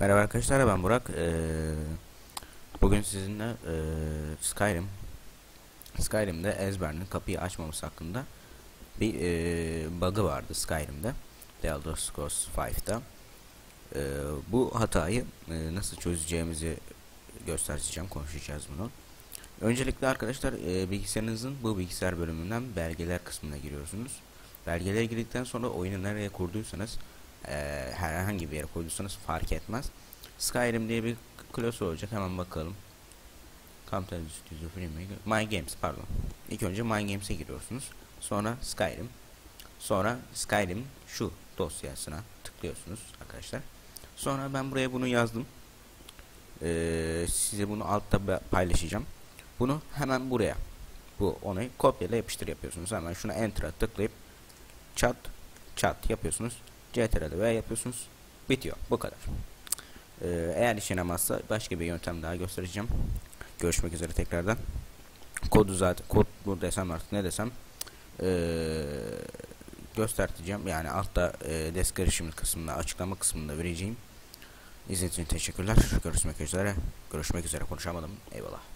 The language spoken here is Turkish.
Merhaba arkadaşlar ben Burak. Ee, bugün sizinle ee, Skyrim Skyrim'de Ezber'in kapıyı açmaması hakkında bir ee, bug'ı vardı Skyrim'de. The Elder Scrolls 5'ta. Ee, bu hatayı ee, nasıl çözeceğimizi göstereceğim, konuşacağız bunu. Öncelikle arkadaşlar ee, bilgisayarınızın bu bilgisayar bölümünden belgeler kısmına giriyorsunuz. Belgelere girdikten sonra oyunu nereye kurduysanız herhangi bir yere koyduysanız fark etmez. Skyrim diye bir klası olacak hemen bakalım. My Games pardon. İlk önce My Games'e giriyorsunuz. Sonra Skyrim. Sonra Skyrim şu dosyasına tıklıyorsunuz arkadaşlar. Sonra ben buraya bunu yazdım. Ee, size bunu altta paylaşacağım. Bunu hemen buraya bu onu kopyala yapıştır yapıyorsunuz. Hemen şuna enter'a tıklayıp çat çat yapıyorsunuz. CTRL V yapıyorsunuz. Bitiyor. Bu kadar. Ee, eğer işe yaramazsa başka bir yöntem daha göstereceğim. Görüşmek üzere tekrardan. Kodu zaten kod bu desem artık ne desem ee, göstereceğim. Yani altta e, description kısmında açıklama kısmında vereceğim. İzlediğiniz için teşekkürler. Görüşmek üzere. Görüşmek üzere konuşamadım. Eyvallah.